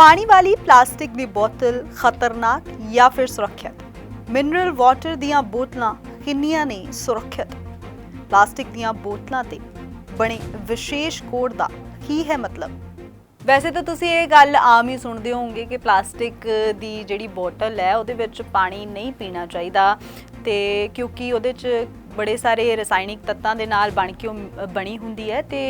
ਪਾਣੀ ਵਾਲੀ ਪਲਾਸਟਿਕ ਦੀ ਬੋਤਲ ਖਤਰਨਾਕ ਜਾਂ ਫਿਰ ਸੁਰੱਖਿਅਤ? ਮਿਨਰਲ ਵਾਟਰ ਦੀਆਂ ਬੋਤਲਾਂ ਕਿੰਨੀਆਂ ਨੇ ਸੁਰੱਖਿਅਤ? ਪਲਾਸਟਿਕ ਦੀਆਂ ਬੋਤਲਾਂ ਤੇ ਬਣੇ ਵਿਸ਼ੇਸ਼ ਕੋਡ ਦਾ ਕੀ ਹੈ ਮਤਲਬ? ਵੈਸੇ ਤਾਂ ਤੁਸੀਂ ਇਹ ਗੱਲ ਆਮ ਹੀ ਸੁਣਦੇ ਹੋਵੋਗੇ ਕਿ ਪਲਾਸਟਿਕ ਦੀ ਜਿਹੜੀ ਬੋਤਲ ਹੈ, ਉਹਦੇ ਵਿੱਚ ਪਾਣੀ ਨਹੀਂ ਪੀਣਾ ਚਾਹੀਦਾ ਤੇ ਕਿਉਂਕਿ ਉਹਦੇ 'ਚ ਬੜੇ ਸਾਰੇ ਰਸਾਇਣਿਕ ਤੱਤਾਂ ਦੇ ਨਾਲ ਬਣ ਕੇ ਉਹ ਬਣੀ ਹੁੰਦੀ ਹੈ ਤੇ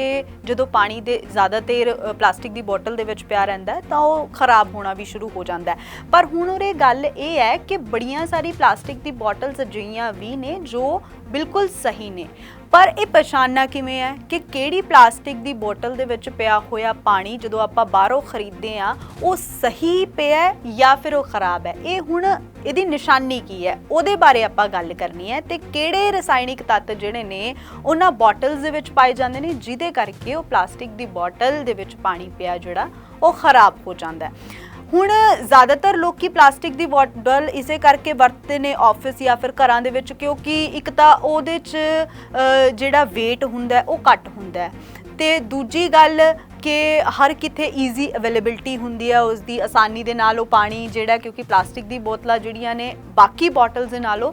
ਜਦੋਂ ਪਾਣੀ ਦੇ ਜ਼ਿਆਦਾ ਦੇਰ ਪਲਾਸਟਿਕ ਦੀ ਬੋਟਲ ਦੇ ਵਿੱਚ ਪਿਆ ਰਹਿੰਦਾ ਤਾਂ ਉਹ ਖਰਾਬ ਹੋਣਾ ਵੀ ਸ਼ੁਰੂ ਹੋ ਜਾਂਦਾ ਹੈ। ਪਰ ਹੁਣ ਉਰੇ ਗੱਲ ਇਹ ਹੈ ਕਿ ਬੜੀਆਂ ਸਾਰੀ ਪਲਾਸਟਿਕ ਦੀ ਬੋਟਲਸ ਅਜਿਹੀਆਂ ਵੀ ਨੇ ਜੋ ਬਿਲਕੁਲ ਸਹੀ ਨੇ। ਪਰ ਇਹ ਪਛਾਣਨਾ ਕਿਵੇਂ ਹੈ ਕਿ ਕਿਹੜੀ ਪਲਾਸਟਿਕ ਦੀ ਬੋਤਲ ਦੇ ਵਿੱਚ ਪਿਆ ਹੋਇਆ ਪਾਣੀ ਜਦੋਂ ਆਪਾਂ ਬਾਹਰੋਂ ਖਰੀਦਦੇ ਆ ਉਹ ਸਹੀ ਪਿਆ ਜਾਂ ਫਿਰ ਉਹ ਖਰਾਬ ਹੈ? ਇਹ ਹੁਣ ਇਹਦੀ ਨਿਸ਼ਾਨੀ ਕੀ ਹੈ? ਉਹਦੇ ਬਾਰੇ ਆਪਾਂ ਗੱਲ ਕਰਨੀ ਹੈ ਤੇ ਕਿਹੜੇ ਰਸਾਇਣਿਕ ਤੱਤ ਜਿਹੜੇ ਨੇ, ਉਹਨਾਂ ਬੋਟਲਸ ਦੇ ਵਿੱਚ ਪਾਏ ਜਾਂਦੇ ਨੇ, ਜਿਹਦੇ ਕਰਕੇ ਉਹ ਪਲਾਸਟਿਕ ਦੀ ਬੋਟਲ ਦੇ ਵਿੱਚ ਪਾਣੀ ਪਿਆ ਜਿਹੜਾ, ਉਹ ਖਰਾਬ ਹੋ ਜਾਂਦਾ ਹੈ। ਹੁਣ ਜ਼ਿਆਦਾਤਰ ਲੋਕੀ ਪਲਾਸਟਿਕ ਦੀ ਬੋਟਲ ਇਸੇ ਕਰਕੇ ਵਰਤਦੇ ਨੇ ਆਫਿਸ ਜਾਂ ਫਿਰ ਘਰਾਂ ਦੇ ਵਿੱਚ, ਕਿਉਂਕਿ ਇੱਕ ਤਾਂ ਉਹਦੇ 'ਚ ਜਿਹੜਾ weight ਹੁੰਦਾ ਉਹ ਘੱਟ ਹੁੰਦਾ ਹੈ। ਤੇ ਦੂਜੀ ਗੱਲ ਕਿ ਹਰ ਕਿਤੇ ਈਜ਼ੀ ਅਵੇਲੇਬਿਲਟੀ ਹੁੰਦੀ ਹੈ ਉਸ ਦੀ ਆਸਾਨੀ ਦੇ ਨਾਲ ਉਹ ਪਾਣੀ ਜਿਹੜਾ, ਕਿਉਂਕਿ ਪਲਾਸਟਿਕ ਦੀ ਬੋਤਲਾਂ ਜਿਹੜੀਆਂ ਨੇ, ਬਾਕੀ ਬੋਟਲਸ ਦੇ ਨਾਲੋਂ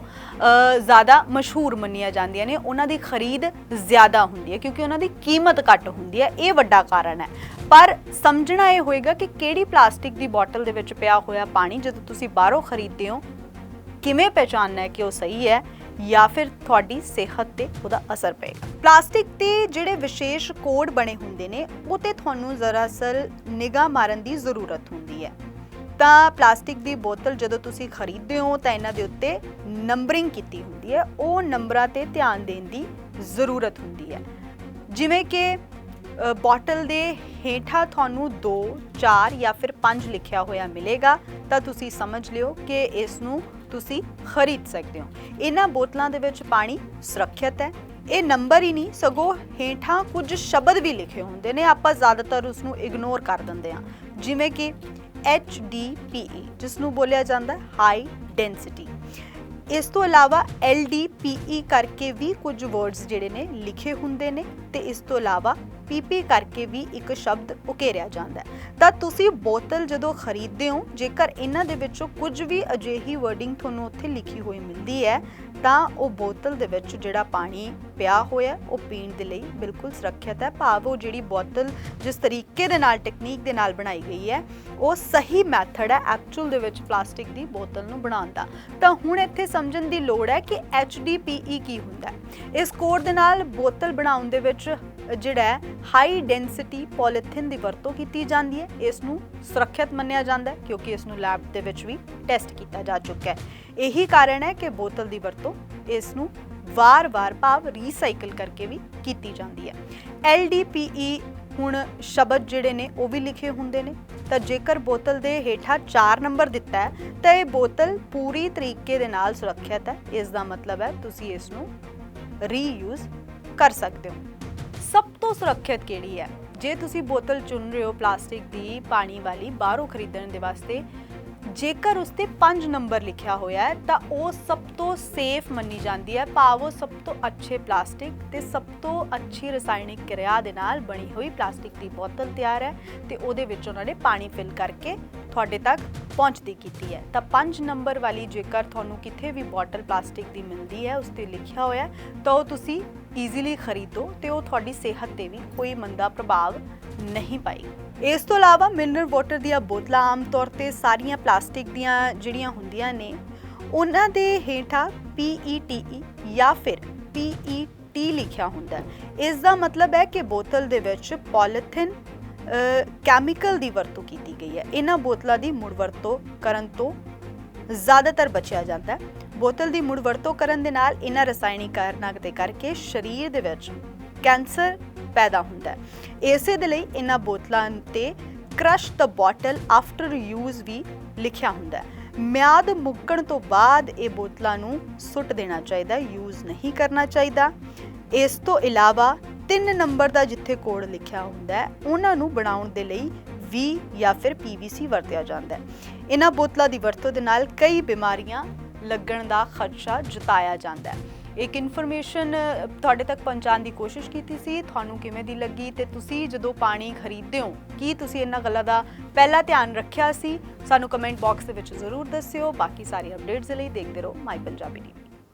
ਜ਼ਿਆਦਾ ਮਸ਼ਹੂਰ ਮੰਨੀਆਂ ਜਾਂਦੀਆਂ ਨੇ। ਉਹਨਾਂ ਦੀ ਖਰੀਦ ਜ਼ਿਆਦਾ ਹੁੰਦੀ ਹੈ ਕਿਉਂਕਿ ਉਹਨਾਂ ਦੀ ਕੀਮਤ ਘੱਟ ਹੁੰਦੀ ਹੈ ਇਹ ਵੱਡਾ ਕਾਰਨ ਹੈ। ਪਰ ਸਮਝਣਾ ਇਹ ਹੋਏਗਾ ਕਿ ਕਿਹੜੀ ਪਲਾਸਟਿਕ ਦੀ ਬੋਟਲ ਦੇ ਵਿੱਚ ਪਿਆ ਹੋਇਆ ਪਾਣੀ ਜਦੋਂ ਤੁਸੀਂ ਬਾਹਰੋਂ ਖਰੀਦਦੇ ਹੋ, ਕਿਵੇਂ ਪਛਾਣਨਾ ਹੈ ਕਿ ਉਹ ਸਹੀ ਹੈ? ਜਾਂ ਫਿਰ ਤੁਹਾਡੀ ਸਿਹਤ ਤੇ ਉਹਦਾ ਅਸਰ ਪਏਗਾ। ਪਲਾਸਟਿਕ ਤੇ ਜਿਹੜੇ ਵਿਸ਼ੇਸ਼ ਕੋਡ ਬਣੇ ਹੁੰਦੇ ਨੇ, ਉਹ ਤੇ ਤੁਹਾਨੂੰ ਜ਼ਰਾਸਰ ਨਿਗਾਹ ਮਾਰਨ ਦੀ ਜ਼ਰੂਰਤ ਹੁੰਦੀ ਹੈ। ਤਾਂ ਪਲਾਸਟਿਕ ਦੀ ਬੋਤਲ ਜਦੋਂ ਤੁਸੀਂ ਖਰੀਦਦੇ ਹੋ, ਤਾਂ ਇਹਨਾਂ ਦੇ ਉੱਤੇ ਨੰਬਰਿੰਗ ਕੀਤੀ ਹੁੰਦੀ ਹੈ। ਉਹ ਨੰਬਰਾਂ ਤੇ ਧਿਆਨ ਦੇਣ ਦੀ ਜ਼ਰੂਰਤ ਹੁੰਦੀ ਹੈ। ਜਿਵੇਂ ਕਿ ਬੋਟਲ ਦੇ ਹੇਠਾਂ ਤੁਹਾਨੂੰ 2 4 ਜਾਂ ਫਿਰ 5 ਲਿਖਿਆ ਹੋਇਆ ਮਿਲੇਗਾ, ਤਾਂ ਤੁਸੀਂ ਸਮਝ ਲਿਓ ਕਿ ਇਸ ਨੂੰ ਤੁਸੀਂ ਖਰੀਦ ਸਕਦੇ ਹੋ। ਇਹਨਾਂ ਬੋਤਲਾਂ ਦੇ ਵਿੱਚ ਪਾਣੀ ਸੁਰੱਖਿਅਤ ਹੈ। ਇਹ ਨੰਬਰ ਹੀ ਨਹੀਂ, ਸਗੋਂ ਹੇਠਾਂ ਕੁਝ ਸ਼ਬਦ ਵੀ ਲਿਖੇ ਹੁੰਦੇ ਨੇ। ਆਪਾਂ ਜ਼ਿਆਦਾਤਰ ਉਸ ਨੂੰ ਇਗਨੋਰ ਕਰ ਦਿੰਦੇ ਹਾਂ। ਜਿਵੇਂ ਕਿ HDPE ਜਿਸ ਨੂੰ ਬੋਲਿਆ ਜਾਂਦਾ ਹਾਈ ਡੈਂਸਿਟੀ ਇਸ ਤੋਂ ਇਲਾਵਾ LDPE ਕਰਕੇ ਵੀ ਕੁਝ ਵਰਡਸ ਜਿਹੜੇ ਨੇ ਲਿਖੇ ਹੁੰਦੇ ਨੇ ਤੇ ਇਸ ਤੋਂ ਇਲਾਵਾ PP ਕਰਕੇ ਵੀ ਇੱਕ ਸ਼ਬਦ ਉਕੇਰਿਆ ਜਾਂਦਾ ਹੈ। ਤਾਂ ਤੁਸੀਂ ਬੋਤਲ ਜਦੋਂ ਖਰੀਦਦੇ ਹੋ, ਜੇਕਰ ਇਹਨਾਂ ਦੇ ਵਿੱਚੋਂ ਕੁਝ ਵੀ ਅਜਿਹੀ ਵਰਡਿੰਗ ਤੁਹਾਨੂੰ ਉੱਥੇ ਲਿਖੀ ਹੋਈ ਮਿਲਦੀ ਹੈ, ਤਾਂ ਉਹ ਬੋਤਲ ਦੇ ਵਿੱਚ ਜਿਹੜਾ ਪਾਣੀ ਪਿਆ ਹੋਇਆ ਉਹ ਪੀਣ ਦੇ ਲਈ ਬਿਲਕੁਲ ਸੁਰੱਖਿਅਤ ਹੈ। ਭਾਵ ਉਹ ਜਿਹੜੀ ਬੋਤਲ ਜਿਸ ਤਰੀਕੇ ਦੇ ਨਾਲ ਟੈਕਨੀਕ ਦੇ ਨਾਲ ਬਣਾਈ ਗਈ ਹੈ, ਉਹ ਸਹੀ ਮੈਥਡ ਹੈ ਐਕਚੁਅਲ ਦੇ ਵਿੱਚ ਪਲਾਸਟਿਕ ਦੀ ਬੋਤਲ ਨੂੰ ਬਣਾਉਣ ਦਾ। ਤਾਂ ਹੁਣ ਇੱਥੇ ਸਮਝਣ ਦੀ ਲੋੜ ਹੈ ਕਿ HDPE ਕੀ ਹੁੰਦਾ ਹੈ। ਇਸ ਕੋਡ ਦੇ ਨਾਲ ਬੋਤਲ ਬਣਾਉਣ ਦੇ ਵਿੱਚ ਜਿਹੜਾ ਹਾਈ ਡੈਂਸਿਟੀ ਪੋਲੀਥਿਨ ਦੀ ਵਰਤੋਂ ਕੀਤੀ ਜਾਂਦੀ ਹੈ। ਇਸ ਨੂੰ ਸੁਰੱਖਿਅਤ ਮੰਨਿਆ ਜਾਂਦਾ ਹੈ ਕਿਉਂਕਿ ਇਸ ਨੂੰ ਲੈਬ ਦੇ ਵਿੱਚ ਵੀ ਟੈਸਟ ਕੀਤਾ ਜਾ ਚੁੱਕਾ ਹੈ। ਇਹੀ ਕਾਰਨ ਹੈ ਕਿ ਬੋਤਲ ਦੀ ਵਰਤੋਂ ਇਸ ਨੂੰ ਵਾਰ-ਵਾਰ ਭਾਵ ਰੀਸਾਈਕਲ ਕਰਕੇ ਵੀ ਕੀਤੀ ਜਾਂਦੀ ਹੈ। LDPE ਹੁਣ ਸ਼ਬਦ ਜਿਹੜੇ ਨੇ ਉਹ ਵੀ ਲਿਖੇ ਹੁੰਦੇ ਨੇ। ਤਾਂ ਜੇਕਰ ਬੋਤਲ ਦੇ ਹੇਠਾਂ 4 ਨੰਬਰ ਦਿੱਤਾ ਹੈ, ਤਾਂ ਇਹ ਬੋਤਲ ਪੂਰੀ ਤਰੀਕੇ ਦੇ ਨਾਲ ਸੁਰੱਖਿਅਤ ਹੈ। ਇਸ ਦਾ ਮਤਲਬ ਹੈ ਤੁਸੀਂ ਇਸ ਨੂੰ ਰੀਯੂਜ਼ ਕਰ ਸਕਦੇ ਹੋ। ਸਭ ਤੋਂ ਸੁਰੱਖਿਅਤ ਕਿਹੜੀ ਹੈ? ਜੇ ਤੁਸੀਂ ਬੋਤਲ ਚੁਣ ਰਹੇ ਹੋ ਪਲਾਸਟਿਕ ਦੀ ਪਾਣੀ ਵਾਲੀ ਬਾਹਰੋਂ ਖਰੀਦਣ ਦੇ ਵਾਸਤੇ ਜੇਕਰ ਉਸ ਤੇ 5 ਨੰਬਰ ਲਿਖਿਆ ਹੋਇਆ ਹੈ, ਤਾਂ ਉਹ ਸਭ ਤੋਂ ਸੇਫ ਮੰਨੀ ਜਾਂਦੀ ਹੈ, ਭਾਵ ਉਹ ਸਭ ਤੋਂ ਅੱਛੇ ਪਲਾਸਟਿਕ ਤੇ ਸਭ ਤੋਂ ਅੱਛੀ ਰਸਾਇਣਿਕ ਕਿਰਿਆ ਦੇ ਨਾਲ ਬਣੀ ਹੋਈ ਪਲਾਸਟਿਕ ਦੀ ਬੋਤਲ ਤਿਆਰ ਹੈ ਤੇ ਉਹਦੇ ਵਿੱਚ ਉਹਨਾਂ ਨੇ ਪਾਣੀ ਫਿਲ ਕਰਕੇ ਤੁਹਾਡੇ ਤੱਕ ਪਹੁੰਚਦੀ ਕੀਤੀ ਹੈ। ਤਾਂ 5 ਨੰਬਰ ਵਾਲੀ ਜੇਕਰ ਤੁਹਾਨੂੰ ਕਿਤੇ ਵੀ ਬੋਟਲ ਪਲਾਸਟਿਕ ਦੀ ਮਿਲਦੀ ਹੈ, ਉਸ ਤੇ ਲਿਖਿਆ ਹੋਇਆ ਤਾਂ ਉਹ ਤੁਸੀਂ ਈਜ਼ੀਲੀ ਖਰੀਦੋ ਤੇ ਉਹ ਤੁਹਾਡੀ ਸਿਹਤ ਤੇ ਵੀ ਕੋਈ ਮੰਦਾ ਪ੍ਰਭਾਵ ਨਹੀਂ ਪਾਏਗੀ। ਇਸ ਤੋਂ ਇਲਾਵਾ ਮਿਨਰਲ ਵਾਟਰ ਦੀਆਂ ਬੋਤਲਾਂ ਆਮ ਤੌਰ ਤੇ ਸਾਰੀਆਂ ਪਲਾਸਟਿਕ ਦੀਆਂ ਜਿਹੜੀਆਂ ਹੁੰਦੀਆਂ ਨੇ, ਉਹਨਾਂ ਦੇ ਹੇਠਾਂ PETE ਜਾਂ ਫਿਰ PET ਲਿਖਿਆ ਹੁੰਦਾ ਇਸ ਦਾ ਮਤਲਬ ਹੈ ਕਿ ਬੋਤਲ ਦੇ ਵਿੱਚ ਪੋਲੀਥਿਨ ਕੈਮੀਕਲ ਦੀ ਵਰਤੋਂ ਕੀਤੀ ਗਈ ਹੈ। ਇਹਨਾਂ ਬੋਤਲਾਂ ਦੀ ਮੁੜ ਵਰਤੋਂ ਕਰਨ ਤੋਂ ਜ਼ਿਆਦਾਤਰ ਬਚਿਆ ਜਾਂਦਾ ਹੈ। ਬੋਤਲ ਦੀ ਮੁੜ ਵਰਤੋਂ ਕਰਨ ਦੇ ਨਾਲ ਇਹਨਾਂ ਰਸਾਇਣਿਕ ਕਾਰਨਾਂ ਦੇ ਕਰਕੇ ਸਰੀਰ ਦੇ ਵਿੱਚ ਕੈਂਸਰ ਪੈਦਾ ਹੁੰਦਾ ਹੈ। ਇਸੇ ਦੇ ਲਈ ਇਹਨਾਂ ਬੋਤਲਾਂ ਤੇ crush the bottle after use ਵੀ ਲਿਖਿਆ ਹੁੰਦਾ ਹੈ। ਮਿਆਦ ਮੁੱਕਣ ਤੋਂ ਬਾਅਦ ਇਹ ਬੋਤਲਾਂ ਨੂੰ ਸੁੱਟ ਦੇਣਾ ਚਾਹੀਦਾ ਯੂਜ਼ ਨਹੀਂ ਕਰਨਾ ਚਾਹੀਦਾ। ਇਸ ਤੋਂ ਇਲਾਵਾ 3 ਨੰਬਰ ਦਾ ਜਿੱਥੇ ਕੋਡ ਲਿਖਿਆ ਹੁੰਦਾ ਹੈ, ਉਹਨਾਂ ਨੂੰ ਬਣਾਉਣ ਦੇ ਲਈ ਵੀ ਜਾਂ ਫਿਰ PVC ਵਰਤਿਆ ਜਾਂਦਾ ਹੈ। ਇਹਨਾਂ ਬੋਤਲਾਂ ਦੀ ਵਰਤੋਂ ਦੇ ਨਾਲ ਕਈ ਬਿਮਾਰੀਆਂ ਲੱਗਣ ਦਾ ਖਦਸ਼ਾ ਜਤਾਇਆ ਜਾਂਦਾ ਹੈ। ਇੱਕ ਇਨਫੋਰਮੇਸ਼ਨ ਤੁਹਾਡੇ ਤੱਕ ਪਹੁੰਚਾਉਣ ਦੀ ਕੋਸ਼ਿਸ਼ ਕੀਤੀ ਸੀ, ਤੁਹਾਨੂੰ ਕਿਵੇਂ ਦੀ ਲੱਗੀ ਤੇ ਤੁਸੀਂ ਜਦੋਂ ਪਾਣੀ ਖਰੀਦਦੇ ਹੋ, ਕੀ ਤੁਸੀਂ ਇਹਨਾਂ ਗੱਲਾਂ ਦਾ ਪਹਿਲਾ ਧਿਆਨ ਰੱਖਿਆ ਸੀ? ਸਾਨੂੰ ਕਮੈਂਟ ਬਾਕਸ ਦੇ ਵਿੱਚ ਜ਼ਰੂਰ ਦੱਸਿਓ। ਬਾਕੀ ਸਾਰੀ ਅਪਡੇਟਸ ਲਈ ਦੇਖਦੇ ਰਹੋ ਮਾਈ ਪੰਜਾਬੀ ਟੀਵੀ